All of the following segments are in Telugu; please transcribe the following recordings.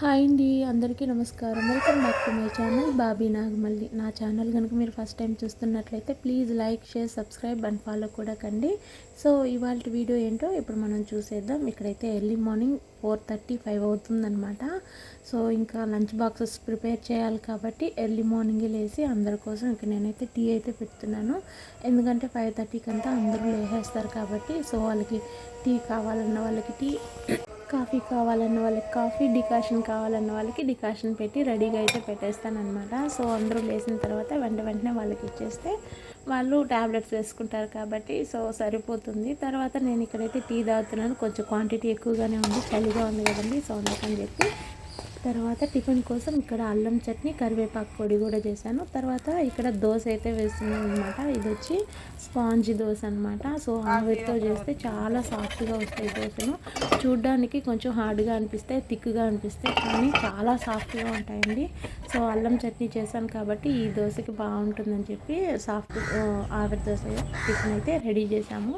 హాయ్ అండి అందరికీ నమస్కారం. Welcome back to my channel Bobby Nagamalli. నా ఛానల్ కనుక మీరు ఫస్ట్ టైం చూస్తున్నట్లయితే please like share subscribe and follow కూడా కండి. సో ఇవాళ వీడియో ఏంటో ఇప్పుడు మనం చూసేద్దాం. ఇక్కడైతే early morning four thirty five అవుతుందనమాట సో ఇంకా లంచ్ బాక్సెస్ ప్రిపేర్ చేయాలి కాబట్టి ఎర్లీ మార్నింగే లేచి అందరి కోసం ఇక నేనైతే టీ అయితే పెడుతున్నాను. ఎందుకంటే ఫైవ్ థర్టీకి అంతా అందరూ లేసేస్తారు కాబట్టి సో వాళ్ళకి టీ కావాలన్న వాళ్ళకి టీ కాఫీ కావాలన్న వాళ్ళకి కాఫీ డికాషన్ కావాలన్న వాళ్ళకి డికాషన్ పెట్టి రెడీగా అయితే పెట్టేస్తానమాట సో అందరూ లేచిన తర్వాత వెంట వెంటనే వాళ్ళకి ఇచ్చేస్తే వాళ్ళు ట్యాబ్లెట్స్ వేసుకుంటారు కాబట్టి సో సరిపోతుంది. తర్వాత నేను ఇక్కడైతే టీ తాగుతున్నాను. కొంచెం క్వాంటిటీ ఎక్కువగానే ఉంది చలిగా ఉంది కదండి. సో అందుకని చెప్పి తర్వాత టిఫిన్ కోసం ఇక్కడ అల్లం చట్నీ కరివేపాకు పొడి కూడా చేశాను. తర్వాత ఇక్కడ దోశ అయితే వేస్తున్నాను అనమాట ఇది వచ్చి స్పాంజ్ దోశ అనమాట సో ఆవిరితో చేస్తే చాలా సాఫ్ట్గా వస్తాయి దోశలు. చూడ్డానికి కొంచెం హార్డ్గా అనిపిస్తే థిక్గా అనిపిస్తే కానీ చాలా సాఫ్ట్గా ఉంటాయండి. సో అల్లం చట్నీ చేశాను కాబట్టి ఈ దోశకి బాగుంటుందని చెప్పి సాఫ్ట్ ఆవిరి దోశ టిఫిన్ అయితే రెడీ చేశాము.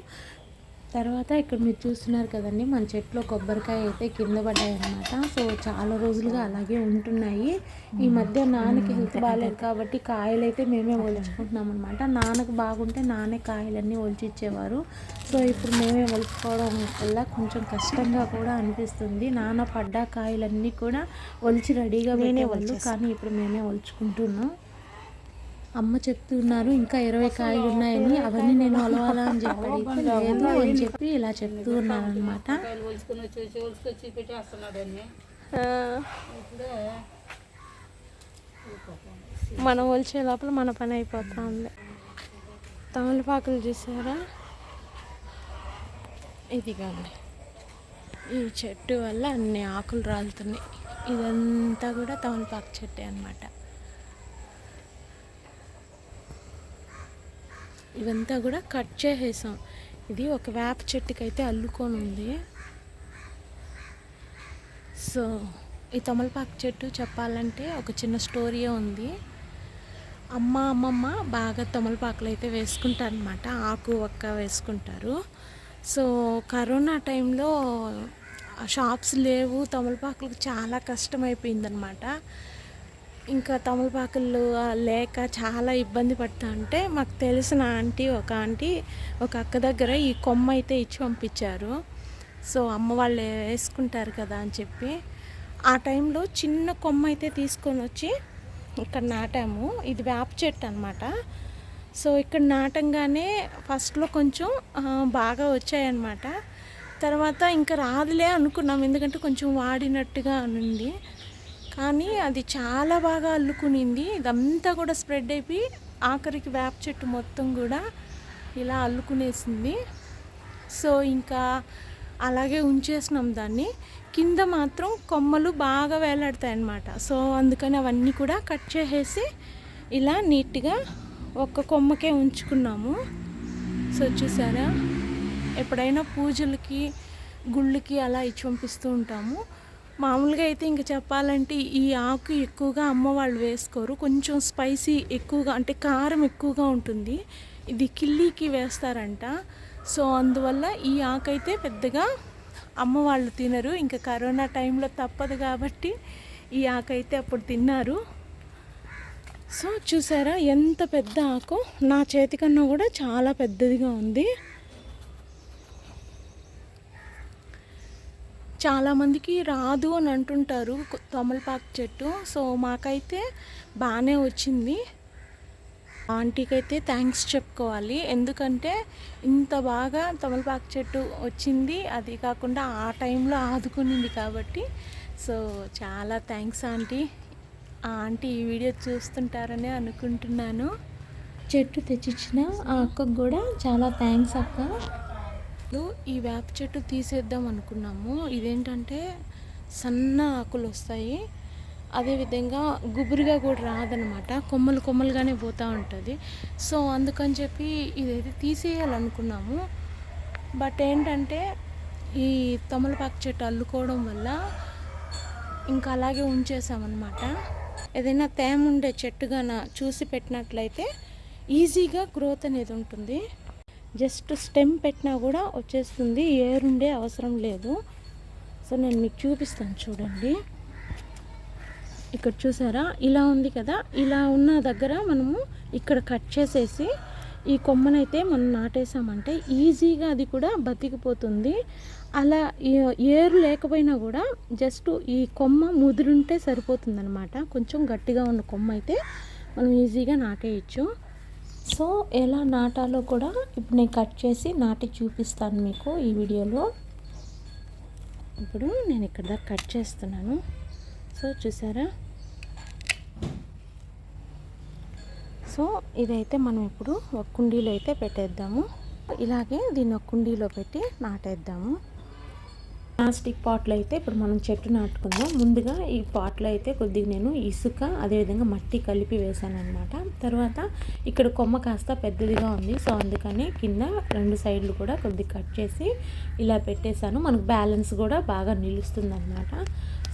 తర్వాత ఇక్కడ మీరు చూస్తున్నారు కదండి మన చెట్లో కొబ్బరికాయ అయితే కింద పడ్డాయి అనమాట సో చాలా రోజులుగా అలాగే ఉంటున్నాయి. ఈ మధ్య నాన్నకి హెల్త్ బాగాలేదు కాబట్టి కాయలు అయితే మేమే ఒలుచుకుంటున్నాం అనమాట నాన్నకు బాగుంటే నానే కాయలన్నీ ఒలిచిచ్చేవారు. సో ఇప్పుడు మేమే ఒలుచుకోవడం వల్ల కొంచెం కష్టంగా కూడా అనిపిస్తుంది. నాన్న పడ్డ కాయలన్నీ కూడా ఒలిచి రెడీగా పెట్టేవాళ్ళు. కానీ ఇప్పుడు మేమే ఒలుచుకుంటున్నాం. అమ్మ చెప్తున్నారు ఇంకా ఇరవై కాయలు ఉన్నాయని అవన్నీ నేను అలవాలా అని చెప్పి. లేదు అని చెప్పి ఇలా చెప్తూ ఉన్నాను అనమాట మనం ఒలిచే లోపల మన పని అయిపోతా ఉంది తమలపాకులు చూసారా? ఇదిగోండి. ఈ చెట్టు వల్ల అన్ని ఆకులు రాలుతున్నాయి. ఇదంతా కూడా తమలపాకు చెట్టే అనమాట ఇవంతా కూడా కట్ చేసేసాం. ఇది ఒక వేప చెట్టుకి అయితే అల్లుకొని ఉంది. సో ఈ తమలపాకు చెట్టు చెప్పాలంటే ఒక చిన్న స్టోరీయే ఉంది. అమ్మ అమ్మమ్మ బాగా తమలపాకులు అయితే వేసుకుంటారు అనమాట ఆకు ఒక్క వేసుకుంటారు. సో కరోనా టైంలో షాప్స్ లేవు. తమలపాకులకు చాలా కష్టమైపోయిందనమాట ఇంకా తమలపాకులు లేక చాలా ఇబ్బంది పడతా అంటే మాకు తెలిసిన ఆంటీ ఒక ఆంటీ ఒక అక్క దగ్గర ఈ కొమ్మ అయితే ఇచ్చి పంపించారు. సో అమ్మ వాళ్ళు వేసుకుంటారు కదా అని చెప్పి. ఆ టైంలో చిన్న కొమ్మ అయితే తీసుకొని వచ్చి ఇక్కడ నాటాము. ఇది వేప చెట్టు అనమాట సో ఇక్కడ నాటంగానే ఫస్ట్లో కొంచెం బాగా వచ్చాయన్నమాట. తర్వాత ఇంకా రాదులే అనుకున్నాం. ఎందుకంటే కొంచెం వాడినట్టుగా ఉంది. కానీ అది చాలా బాగా అల్లుకునింది. ఇదంతా కూడా స్ప్రెడ్ అయిపోయి ఆఖరికి వేప చెట్టు మొత్తం కూడా ఇలా అల్లుకునేసింది. సో ఇంకా అలాగే ఉంచేసినాం దాన్ని. కింద మాత్రం కొమ్మలు బాగా వేలాడతాయి అన్నమాట సో అందుకని అవన్నీ కూడా కట్ చేసేసి ఇలా నీట్గా ఒక్క కొమ్మకే ఉంచుకున్నాము. సో చూసారా? ఎప్పుడైనా పూజలకి గుళ్ళకి అలా ఇచ్చి పంపిస్తూ ఉంటాము. మామూలుగా అయితే ఇంక చెప్పాలంటే ఈ ఆకు ఎక్కువగా అమ్మ వాళ్ళు వేసుకోరు. కొంచెం స్పైసీ ఎక్కువగా అంటే కారం ఎక్కువగా ఉంటుంది. ఇది కిల్లీకి వేస్తారంట. సో అందువల్ల ఈ ఆకు అయితే పెద్దగా అమ్మ వాళ్ళు తినరు. ఇంకా కరోనా టైంలో తప్పదు కాబట్టి ఈ ఆకు అయితే అప్పుడు తిన్నారు. సో చూసారా ఎంత పెద్ద ఆకు? నా చేతికన్నా కూడా చాలా పెద్దదిగా ఉంది. చాలామందికి రాదు అని అంటుంటారు తమలపాకు చెట్టు. సో మాకైతే బాగానే వచ్చింది. ఆంటీకి అయితే థ్యాంక్స్ చెప్పుకోవాలి. ఎందుకంటే ఇంత బాగా తమలపాకు చెట్టు వచ్చింది. అది కాకుండా ఆ టైంలో ఆదుకునింది కాబట్టి. సో చాలా థ్యాంక్స్ ఆంటీ. ఆ ఆంటీ ఈ వీడియో చూస్తుంటారని అనుకుంటున్నాను. చెట్టు తెచ్చిచ్చిన ఆ అక్కకు కూడా చాలా థ్యాంక్స్ అక్క. ఈ వేప చెట్టు తీసేద్దాం అనుకున్నాము. ఇదేంటంటే సన్న ఆకులు వస్తాయి. అదేవిధంగా గుబురుగా కూడా రాదనమాట. కొమ్మలు కొమ్మలుగానే పోతూ ఉంటుంది. సో అందుకని చెప్పి ఇదైతే తీసేయాలనుకున్నాము. బట్ ఏంటంటే ఈ తమలపాకు చెట్టు అల్లుకోవడం వల్ల ఇంకా అలాగే ఉంచేసామన్నమాట. ఏదైనా తేమ ఉండే చెట్టుగాన చూసి పెట్టినట్లయితే ఈజీగా గ్రోత్ అనేది ఉంటుంది. జస్ట్ స్టెమ్ పెట్టినా కూడా వచ్చేస్తుంది. ఏరుండే ఉండే అవసరం లేదు. సో నేను మీకు చూపిస్తాను చూడండి. ఇక్కడ చూసారా? ఇలా ఉంది కదా? ఇలా ఉన్న దగ్గర మనము ఇక్కడ కట్ చేసేసి ఈ కొమ్మనైతే మనం నాటేసామంటే ఈజీగా అది కూడా బతికిపోతుంది. అలా ఏరు లేకపోయినా కూడా జస్ట్ ఈ కొమ్మ ముదురుంటే సరిపోతుందనమాట కొంచెం గట్టిగా ఉన్న కొమ్మ అయితే మనం ఈజీగా నాటేయచ్చు. సో ఎలా నాటాలో కూడా ఇప్పుడు నేను కట్ చేసి నాటి చూపిస్తాను మీకు ఈ వీడియోలో. ఇప్పుడు నేను ఇక్కడ దాకా కట్ చేస్తున్నాను. సో చూసారా? సో ఇదైతే మనం ఇప్పుడు ఒక కుండీలో అయితే పెట్టేద్దాము. ఇలాగే దీన్ని ఒక కుండీలో పెట్టి నాటేద్దాము. ప్లాస్టిక్ పాట్లో అయితే ఇప్పుడు మనం చెట్టు నాటుకుందాం. ముందుగా ఈ పాట్లో అయితే కొద్దిగా నేను ఇసుక అదేవిధంగా మట్టి కలిపి వేసాను అనమాట తర్వాత ఇక్కడ కొమ్మ కాస్త పెద్దదిగా ఉంది. సో అందుకని కింద రెండు సైడ్లు కూడా కొద్దిగా కట్ చేసి ఇలా పెట్టేశాను. మనకు బ్యాలెన్స్ కూడా బాగా నిలుస్తుంది అనమాట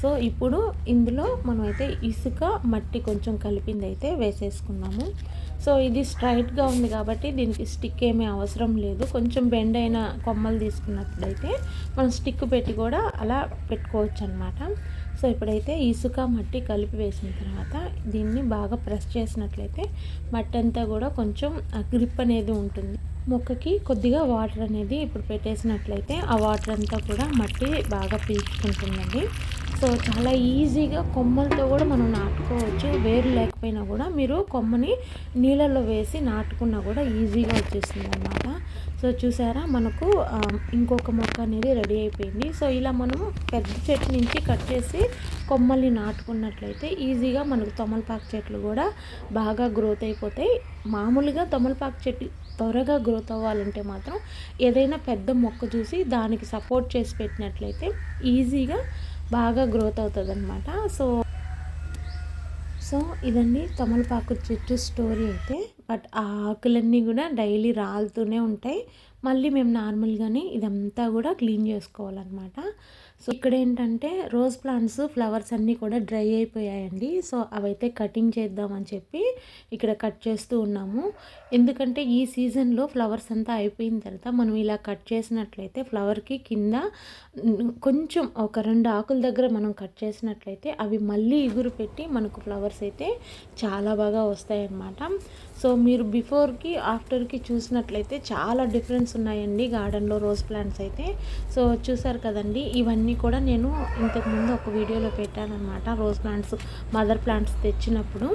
సో ఇప్పుడు ఇందులో మనమైతే ఇసుక మట్టి కొంచెం కలిపింది అయితే వేసేసుకున్నాము. సో ఇది స్ట్రైట్గా ఉంది కాబట్టి దీనికి స్టిక్ ఏమీ అవసరం లేదు. కొంచెం బెండ్ అయిన కొమ్మలు తీసుకున్నప్పుడైతే మనం స్టిక్ పెట్టి కూడా అలా పెట్టుకోవచ్చు అనమాట సో ఇప్పుడైతే ఇసుక మట్టి కలిపి వేసిన తర్వాత దీన్ని బాగా ప్రెస్ చేసినట్లయితే మట్టి అంతా కూడా కొంచెం గ్రిప్ అనేది ఉంటుంది. మొక్కకి కొద్దిగా వాటర్ అనేది ఇప్పుడు పెట్టేసినట్లయితే ఆ వాటర్ అంతా కూడా మట్టి బాగా పీల్చుకుంటుందండి. సో చాలా ఈజీగా కొమ్మలతో కూడా మనం నాటుకోవచ్చు. వేరు లేకపోయినా కూడా మీరు కొమ్మని నీళ్ళల్లో వేసి నాటుకున్నా కూడా ఈజీగా వచ్చేస్తుంది అన్నమాట. సో చూసారా మనకు ఇంకొక మొక్క అనేది రెడీ అయిపోయింది. సో ఇలా మనం పెద్ద చెట్టు నుంచి కట్ చేసి కొమ్మల్ని నాటుకున్నట్లయితే ఈజీగా మనకు తమలపాకు చెట్లు కూడా బాగా గ్రోత్ అయిపోతాయి. మామూలుగా తమలపాకు చెట్టు త్వరగా గ్రోత్ అవ్వాలంటే మాత్రం ఏదైనా పెద్ద మొక్క చూసి దానికి సపోర్ట్ చేసి పెట్టినట్లయితే ఈజీగా బాగా గ్రోత్ అవుతుంది అనమాట సో సో ఇదండి తమలపాకు చెట్టు స్టోరీ అయితే. బట్ ఆ ఆకులన్నీ కూడా డైలీ రాలుతూనే ఉంటాయి. మళ్ళీ మేము నార్మల్గానే ఇదంతా కూడా క్లీన్ చేసుకోవాలన్నమాట. సో ఇక్కడ ఏంటంటే రోజ్ ప్లాంట్స్ ఫ్లవర్స్ అన్నీ కూడా డ్రై అయిపోయాయండి. సో అవైతే కటింగ్ చేద్దామని చెప్పి ఇక్కడ కట్ చేస్తూ ఉన్నాము. ఎందుకంటే ఈ సీజన్లో ఫ్లవర్స్ అంతా అయిపోయిన తర్వాత మనం ఇలా కట్ చేసినట్లయితే ఫ్లవర్కి కింద కొంచెం ఒక రెండు ఆకుల దగ్గర మనం కట్ చేసినట్లయితే అవి మళ్ళీ ఇగురు పెట్టి మనకు ఫ్లవర్స్ అయితే చాలా బాగా వస్తాయన్నమాట. సో మీరు బిఫోర్కి ఆఫ్టర్కి చూసినట్లయితే చాలా డిఫరెన్స్ ఉన్నాయండి గార్డెన్లో రోజ్ ప్లాంట్స్ అయితే. సో చూసారు కదండి ఇవన్నీ కూడా నేను ఇంతకుముందు ఒక వీడియోలో పెట్టానమాట రోజ్ ప్లాంట్స్ మదర్ ప్లాంట్స్ తెచ్చినప్పుడు.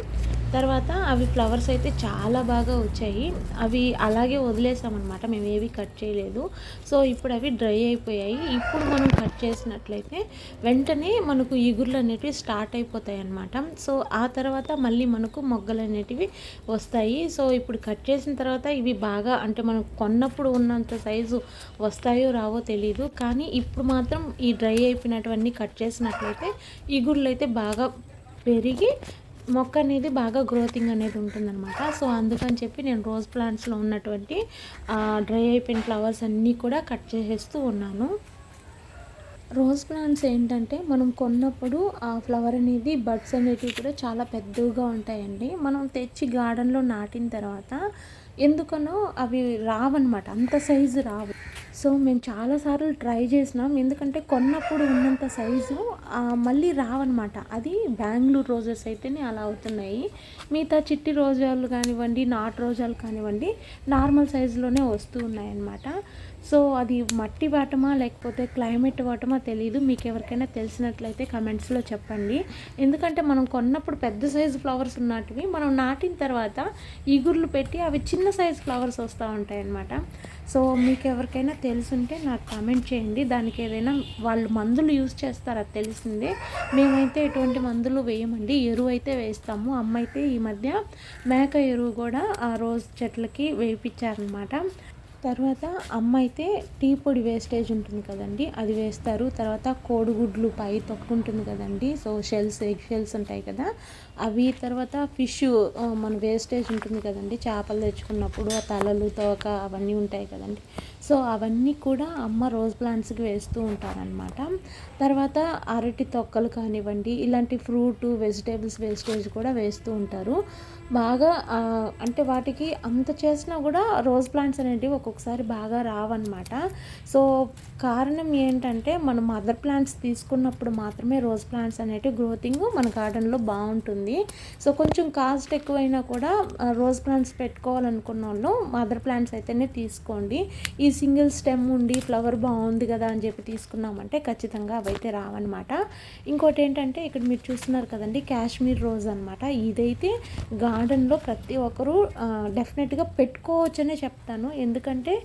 తర్వాత అవి ఫ్లవర్స్ అయితే చాలా బాగా వచ్చాయి. అవి అలాగే వదిలేసామన్నమాట మేము ఏవి కట్ చేయలేదు. సో ఇప్పుడు అవి డ్రై అయిపోయాయి. ఇప్పుడు మనం కట్ చేసినట్లయితే వెంటనే మనకు ఇగుర్లు అనేటివి స్టార్ట్ అయిపోతాయి అన్నమాట సో ఆ తర్వాత మళ్ళీ మనకు మొగ్గలు అనేటివి వస్తాయి. సో ఇప్పుడు కట్ చేసిన తర్వాత ఇవి బాగా అంటే మనం కొన్నప్పుడు ఉన్నంత సైజు వస్తాయో రావో తెలియదు కానీ ఇప్పుడు మాత్రం ఈ డ్రై అయిపోయినటువన్నీ కట్ చేసినట్లయితే ఇగుర్లు అయితే బాగా పెరిగి మొక్క అనేది బాగా గ్రోతింగ్ అనేది ఉంటుందన్నమాట. సో అందుకని చెప్పి నేను రోజ్ ప్లాంట్స్లో ఉన్నటువంటి డ్రై అయిపోయిన ఫ్లవర్స్ అన్నీ కూడా కట్ చేసేస్తూ ఉన్నాను. రోజ్ ప్లాంట్స్ ఏంటంటే మనం కొన్నప్పుడు ఆ ఫ్లవర్ అనేది బడ్స్ అనేటివి కూడా చాలా పెద్దగా ఉంటాయండి. మనం తెచ్చి గార్డెన్లో నాటిన తర్వాత ఎందుకనో అవి రావన్నమాట అంత సైజు రావు. సో మేము చాలాసార్లు ట్రై చేసినాం. ఎందుకంటే కొన్నప్పుడు ఉన్నంత సైజు మళ్ళీ రావన్నమాట. అది బెంగళూరు రోజెస్ అయితేనే అలా అవుతున్నాయి. మిగతా చిట్టి రోజాలు కానివ్వండి నాటు రోజాలు కానివ్వండి నార్మల్ సైజులోనే వస్తూ ఉన్నాయన్నమాట. సో అది మట్టి వాటమా లేకపోతే క్లైమేట్ వాటమా తెలియదు మీకు ఎవరికైనా తెలిసినట్లయితే కమెంట్స్లో చెప్పండి. ఎందుకంటే మనం కొన్నప్పుడు పెద్ద సైజు ఫ్లవర్స్ ఉన్నటివి మనం నాటిన తర్వాత ఈగుర్లు పెట్టి అవి చిన్న సైజు ఫ్లవర్స్ వస్తూ ఉంటాయి అన్నమాట సో మీకు ఎవరికైనా తెలుసుంటే నాకు కామెంట్ చేయండి. దానికి ఏదైనా వాళ్ళు మందులు యూజ్ చేస్తారా తెలిసిందే. మేమైతే ఎటువంటి మందులు వేయమండి. ఎరువు అయితే వేస్తాము. అమ్మ అయితే ఈ మధ్య మేక ఎరువు కూడా ఆ రోజ్ చెట్లకి వేయించారనమాట తర్వాత అమ్మ అయితే టీ పొడి వేస్టేజ్ ఉంటుంది కదండి అది వేస్తారు. తర్వాత కోడిగుడ్లు పై తొక్కుంటుంది కదండి సో షెల్స్ ఎగ్ షెల్స్ ఉంటాయి కదా అవి తర్వాత ఫిష్ మన వేస్టేజ్ ఉంటుంది కదండి చేపలు తెచ్చుకున్నప్పుడు ఆ తలలు తోక అవన్నీ ఉంటాయి కదండి. సో అవన్నీ కూడా అమ్మ రోజ్ ప్లాంట్స్కి వేస్తూ ఉంటారనమాట తర్వాత అరటి తొక్కలు కానివ్వండి ఇలాంటి ఫ్రూట్ వెజిటేబుల్స్ వేస్టేజ్ కూడా వేస్తూ ఉంటారు. బాగా అంటే వాటికి అంత చేసినా కూడా రోజ్ ప్లాంట్స్ అనేటివి ఒక్కొక్కసారి బాగా రావన్నమాట. సో కారణం ఏంటంటే మనం మదర్ ప్లాంట్స్ తీసుకున్నప్పుడు మాత్రమే రోజ్ ప్లాంట్స్ అనేటివి గ్రోతింగ్ మన గార్డెన్లో బాగుంటుంది. సో కొంచెం కాస్ట్ ఎక్కువైనా కూడా రోజ్ ప్లాంట్స్ పెట్టుకోవాలనుకున్న వాళ్ళు మదర్ ప్లాంట్స్ అయితేనే తీసుకోండి. ఈ సింగిల్ స్టెమ్ ఉండి ఫ్లవర్ బాగుంది కదా అని చెప్పి తీసుకున్నామంటే ఖచ్చితంగా అవైతే రావన్నమాట. ఇంకోటి ఏంటంటే ఇక్కడ మీరు చూస్తున్నారు కదండి కాశ్మీర్ రోజ్ అనమాట ఇదైతే గార్డెన్లో ప్రతి ఒక్కరూ డెఫినెట్గా పెట్టుకోవచ్చనే చెప్తాను. ఎందుకంటే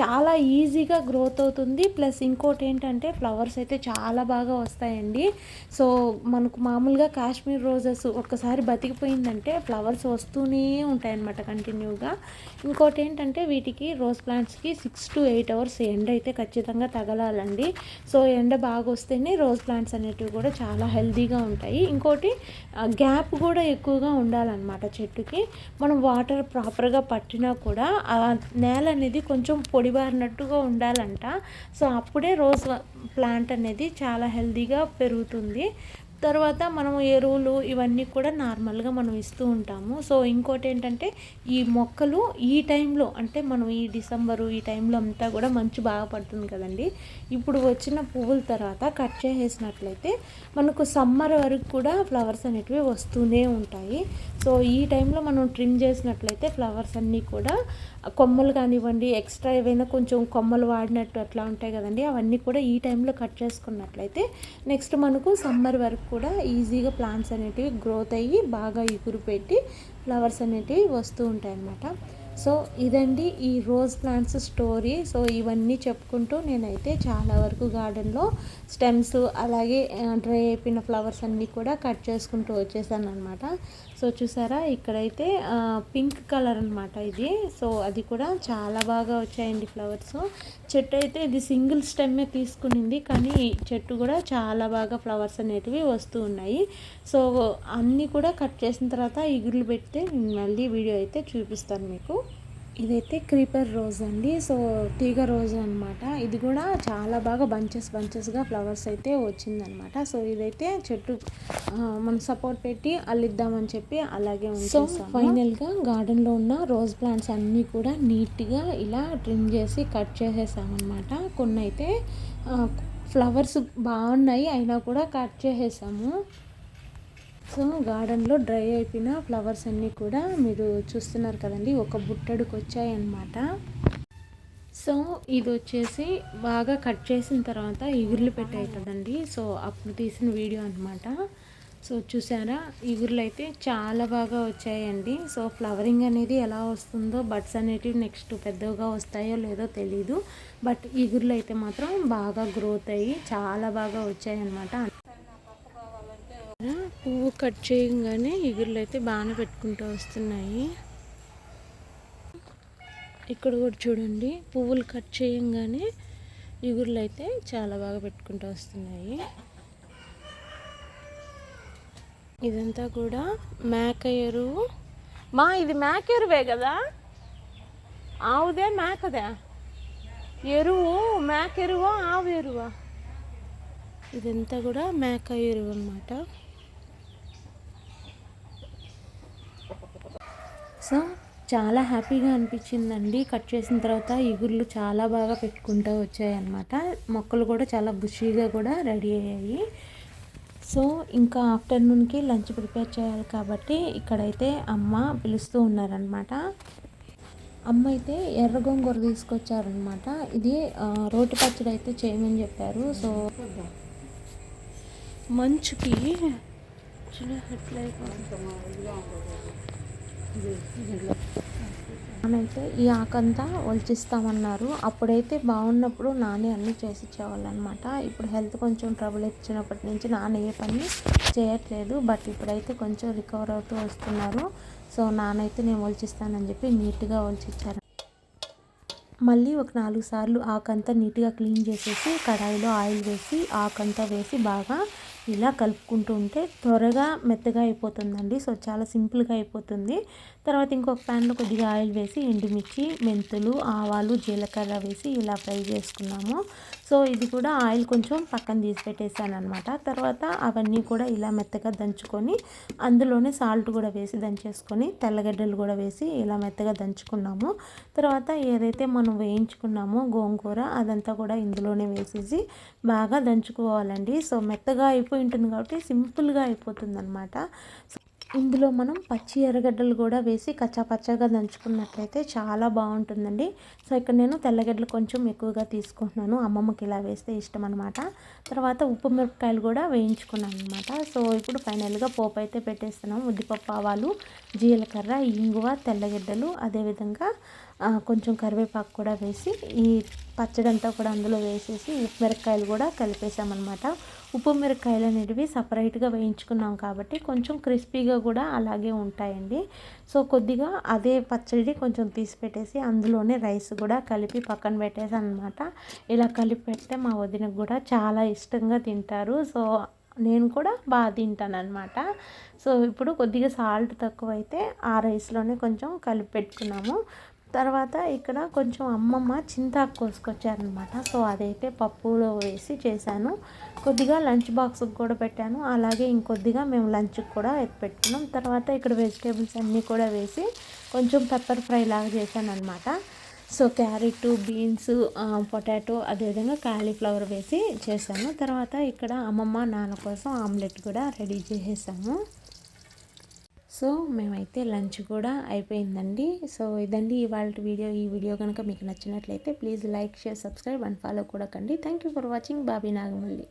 చాలా ఈజీగా గ్రోత్ అవుతుంది. ప్లస్ ఇంకోటి ఏంటంటే ఫ్లవర్స్ అయితే చాలా బాగా వస్తాయండి. సో మనకు మామూలుగా కాశ్మీర్ రోజెస్ ఒక్కసారి బతికిపోయిందంటే ఫ్లవర్స్ వస్తూనే ఉంటాయన్నమాట కంటిన్యూగా. ఇంకోటి ఏంటంటే వీటికి రోజ్ ప్లాంట్స్కి సిక్స్ టు ఎయిట్ అవర్స్ ఎండ అయితే ఖచ్చితంగా తగలాలండి. సో ఎండ బాగా వస్తేనే రోజ్ ప్లాంట్స్ అనేటివి కూడా చాలా హెల్తీగా ఉంటాయి. ఇంకోటి గ్యాప్ కూడా ఎక్కువగా ఉండాలన్నమాట చెట్టుకి. మనం వాటర్ ప్రాపర్గా పట్టినా కూడా ఆ నేల అనేది కొంచెం పొడిబారినట్టుగా ఉండాలంట. సో అప్పుడే రోజ్ ప్లాంట్ అనేది చాలా హెల్తీగా పెరుగుతుంది. తర్వాత మనం ఎరువులు ఇవన్నీ కూడా నార్మల్గా మనం ఇస్తూ ఉంటాము. సో ఇంకోటి ఏంటంటే ఈ మొక్కలు ఈ టైంలో అంటే మనం ఈ డిసెంబరు ఈ టైంలో అంతా కూడా మంచు బాగా పడుతుంది కదండి. ఇప్పుడు వచ్చిన పువ్వుల తర్వాత కట్ చేసేసినట్లయితే మనకు సమ్మర్ వరకు కూడా ఫ్లవర్స్ అనేటివి వస్తూనే ఉంటాయి. సో ఈ టైంలో మనం ట్రిమ్ చేసినట్లయితే ఫ్లవర్స్ అన్నీ కూడా కొమ్మలు కానివ్వండి ఎక్స్ట్రా ఏవైనా కొంచెం కొమ్మలు వాడినట్టు అట్లా ఉంటాయి కదండి అవన్నీ కూడా ఈ టైంలో కట్ చేసుకున్నట్లయితే నెక్స్ట్ మనకు సమ్మర్ వరకు కూడా ఈజీగా ప్లాంట్స్ అనేటివి గ్రోత్ అయ్యి బాగా ఇగురు పెట్టి ఫ్లవర్స్ అనేటివి వస్తూ ఉంటాయి అన్నమాట సో ఇదండి ఈ రోజ్ ప్లాంట్స్ స్టోరీ. సో ఇవన్నీ చెప్పుకుంటూ నేనైతే చాలా వరకు గార్డెన్లో స్టెమ్స్ అలాగే డ్రై అయిపోయిన ఫ్లవర్స్ అన్నీ కూడా కట్ చేసుకుంటూ వచ్చేసాను అనమాట సో చూసారా? ఇక్కడైతే పింక్ కలర్ అనమాట ఇది. సో అది కూడా చాలా బాగా వచ్చాయండి ఫ్లవర్స్. చెట్టు అయితే ఇది సింగిల్ స్టెమ్మే తీసుకునింది కానీ చెట్టు కూడా చాలా బాగా ఫ్లవర్స్ అనేటివి వస్తూ ఉన్నాయి. సో అన్నీ కూడా కట్ చేసిన తర్వాత ఇగుర్లు పెడితే మళ్ళీ వీడియో అయితే చూపిస్తాను మీకు. ఇదైతే క్రీపర్ రోజ్ అండి. సో తీగ రోజ్ అనమాట ఇది కూడా చాలా బాగా బంచెస్ బంచెస్గా ఫ్లవర్స్ అయితే వచ్చిందనమాట సో ఇదైతే చెట్టు మనం సపోర్ట్ పెట్టి అల్లిద్దామని చెప్పి అలాగే సో ఫైనల్గా గార్డెన్లో ఉన్న రోజ్ ప్లాంట్స్ అన్నీ కూడా నీట్గా ఇలా ట్రిమ్ చేసి కట్ చేసేసామన్నమాట. కొన్ని అయితే ఫ్లవర్స్ బాగున్నాయి అయినా కూడా కట్ చేసేసాము. సో గార్డెన్లో డ్రై అయిపోయిన ఫ్లవర్స్ అన్నీ కూడా మీరు చూస్తున్నారు కదండి ఒక బుట్టడికి వచ్చాయన్నమాట. సో ఇది వచ్చేసి బాగా కట్ చేసిన తర్వాత ఇగుర్లు పెట్టవుతుందండి సో అప్పుడు తీసిన వీడియో అనమాట సో చూసారా ఇగుర్లు అయితే చాలా బాగా వచ్చాయండి. సో ఫ్లవరింగ్ అనేది ఎలా వస్తుందో బడ్స్ అనేటివి నెక్స్ట్ పెద్దగా వస్తాయో లేదో తెలీదు. బట్ ఇగుర్లు అయితే మాత్రం బాగా గ్రోత్ అయ్యి చాలా బాగా వచ్చాయి అనమాట పువ్వు కట్ చేయగానే ఎగురులు అయితే బాగానే పెట్టుకుంటూ వస్తున్నాయి. ఇక్కడ కూడా చూడండి పువ్వులు కట్ చేయగానే ఇగుర్లు అయితే చాలా బాగా పెట్టుకుంటూ వస్తున్నాయి. ఇదంతా కూడా మేక ఎరువు మా ఇది మేక ఎరువే కదా? ఆవుదే మేకదే? ఎరువు మేక ఎరువా ఆవు ఎరువా ఇదంతా కూడా మేక ఎరువు అనమాట సో చాలా హ్యాపీగా అనిపించిందండి. కట్ చేసిన తర్వాత ఇగుర్లు చాలా బాగా పెట్టుకుంటూ వచ్చాయన్నమాట. మొక్కలు కూడా చాలా బుషీగా కూడా రెడీ అయ్యాయి. సో ఇంకా ఆఫ్టర్నూన్కి లంచ్ ప్రిపేర్ చేయాలి కాబట్టి ఇక్కడైతే అమ్మ పిలుస్తూ ఉన్నారనమాట అమ్మ అయితే ఎర్ర గోంగూర తీసుకొచ్చారనమాట ఇది రోటి పచ్చడి అయితే చేయమని చెప్పారు. సో మంచుకి నానైతే ఈ ఆకంతా ఒలిచిస్తామన్నారు. అప్పుడైతే బాగున్నప్పుడు నానే అన్నీ చేసి ఇచ్చేవాళ్ళు అనమాట ఇప్పుడు హెల్త్ కొంచెం ట్రబుల్ ఇచ్చినప్పటి నుంచి నాన్న ఏ పని చేయట్లేదు. బట్ ఇప్పుడైతే కొంచెం రికవర్ అవుతూ వస్తున్నారు. సో నానైతే నేను ఒలిచిస్తానని చెప్పి నీట్గా ఒలిచిచ్చారు. మళ్ళీ ఒక నాలుగు సార్లు ఆకంతా నీట్గా క్లీన్ చేసేసి కడాయిలో ఆయిల్ వేసి ఆకంతా వేసి బాగా ఇలా కలుపుకుంటూ ఉంటే త్వరగా మెత్తగా అయిపోతుందండి. సో చాలా సింపుల్గా అయిపోతుంది. తర్వాత ఇంకొక ప్యాన్లో కొద్దిగా ఆయిల్ వేసి ఎండుమిర్చి మెంతులు ఆవాలు జీలకర్ర వేసి ఇలా ఫ్రై చేసుకున్నాము. సో ఇది కూడా ఆయిల్ కొంచెం పక్కన తీసి పెట్టేసాను అనమాట తర్వాత అవన్నీ కూడా ఇలా మెత్తగా దంచుకొని అందులోనే సాల్ట్ కూడా వేసి దంచేసుకొని తెల్లగడ్డలు కూడా వేసి ఇలా మెత్తగా దంచుకున్నాము. తర్వాత ఏదైతే మనం వేయించుకున్నాము గోంగూర అదంతా కూడా ఇందులోనే వేసేసి బాగా దంచుకోవాలండి. సో మెత్తగా అయిపోయి ఉంటుంది కాబట్టి సింపుల్గా అయిపోతుంది అనమాట ఇందులో మనం పచ్చి ఎర్రగడ్డలు కూడా వేసి కచ్చాపచ్చాగా దంచుకున్నట్లయితే చాలా బాగుంటుందండి. సో ఇక్కడ నేను తెల్లగడ్డలు కొంచెం ఎక్కువగా తీసుకుంటున్నాను. అమ్మమ్మకి ఇలా వేస్తే ఇష్టం అనమాట తర్వాత ఉప్పు మిరపకాయలు కూడా వేయించుకున్నాను అనమాట సో ఇప్పుడు ఫైనల్గా పోపు అయితే పెట్టేస్తున్నాం. ఉద్దిపప్పు ఆవాలు జీలకర్ర ఇంగువ తెల్లగడ్డలు అదేవిధంగా కొంచెం కరివేపాకు కూడా వేసి ఈ పచ్చడి అంతా కూడా అందులో వేసేసి ఉప్పు మిరపకాయలు కూడా కలిపేసామన్నమాట ఉప్పు మిరపకాయలు అనేటివి సపరేట్గా వేయించుకున్నాం కాబట్టి కొంచెం క్రిస్పీగా కూడా అలాగే ఉంటాయండి. సో కొద్దిగా అదే పచ్చడి కొంచెం తీసి పెట్టేసి అందులోనే రైస్ కూడా కలిపి పక్కన పెట్టేసాను అనమాట ఇలా కలిపి పెడితే మా వదినకు కూడా చాలా ఇష్టంగా తింటారు. సో నేను కూడా బాగా తింటాను అనమాట సో ఇప్పుడు కొద్దిగా సాల్ట్ తక్కువ అయితే ఆ రైస్లోనే కొంచెం కలిపి పెట్టుకున్నాము. తర్వాత ఇక్కడ కొంచెం అమ్మమ్మ చింతాకు కోసుకొచ్చారనమాట. సో అదైతే పప్పులో వేసి చేశాను. కొద్దిగా లంచ్ బాక్స్కి కూడా పెట్టాను. అలాగే ఇంకొద్దిగా మేము లంచ్కి కూడా పెట్టుకున్నాం. తర్వాత ఇక్కడ వెజిటేబుల్స్ అన్నీ కూడా వేసి కొంచెం పెప్పర్ ఫ్రై లాగా చేశాను అనమాట సో క్యారెట్ బీన్స్ పొటాటో అదేవిధంగా కాలీఫ్లవర్ వేసి చేశాను. తర్వాత ఇక్కడ అమ్మమ్మ నాన్న కోసం ఆమ్లెట్ కూడా రెడీ చేసేసాము. సో మేమైతే లంచ్ కూడా అయిపోయిందండి. సో ఇదండి ఇవాళ వీడియో. ఈ వీడియో కనుక మీకు నచ్చినట్లయితే please like share subscribe and follow కూడా కండి. Thank you for watching. Bobby Nagamalli.